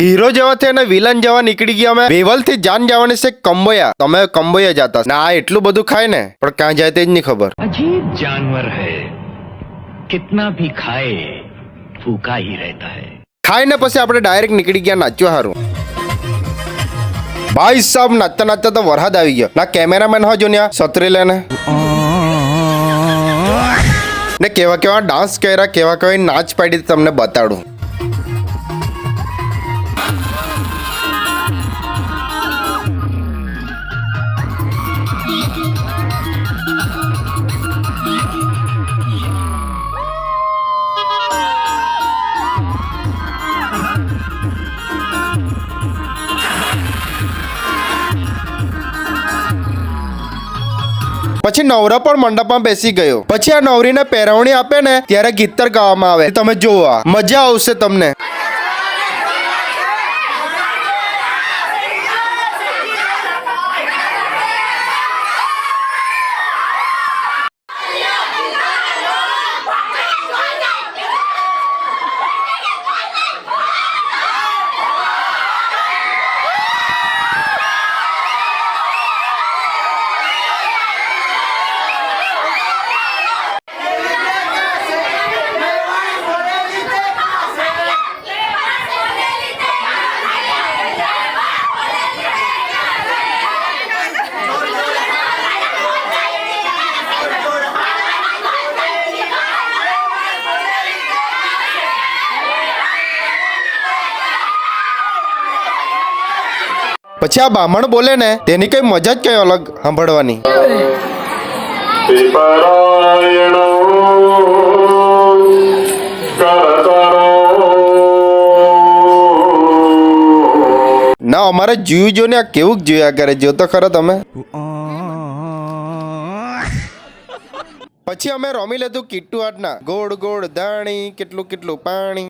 Hero જવાથી અને villain જવા નીકળી ગયા અમે. વેવલથી જાન જવાની છે કંબોયા. તમે કંબોયા જતા ના એટલું બધું ખાય ને. પણ ક્યાં જાય તે જ નહીં ખબર. અજીબ જાનવર હૈ. કિતના ભી ખાય ભૂખા હી રહેતા હૈ. ખાઈ ને પછી આપણે ડાયરેક્ટ નીકળી ગયા નાચ્યો હારું ભાઈ સાહેબ નાચતા નાચતા તો વરસાદ આવી ગયો. ના કેમેરામેન હો જોન્યા સત્રી લેને. ને કેવા કેવા ડાન્સ કર્યા કેવા કેવા નાચ પાડી તમને બતાડું. પછી નવરા પણ મંડપમાં બેસી ગયો. પછી આ નવરીને પહેરવણી આપે ને ત્યારે ગીતર ગાવામાં આવે. તમે જોવા મજા આવશે તમને. પછી આ બામણ બોલે ને તેની કઈ મજા જ કઈ અલગ સાંભળવાની. ના અમારે જીવ જો ને આ કેવું જોયા કરે જો તો ખરો તમે. પછી અમે રમી લીધું કિટ્ટુ આટના ગોળ ગોળ દાણી કેટલું કેટલું પાણી.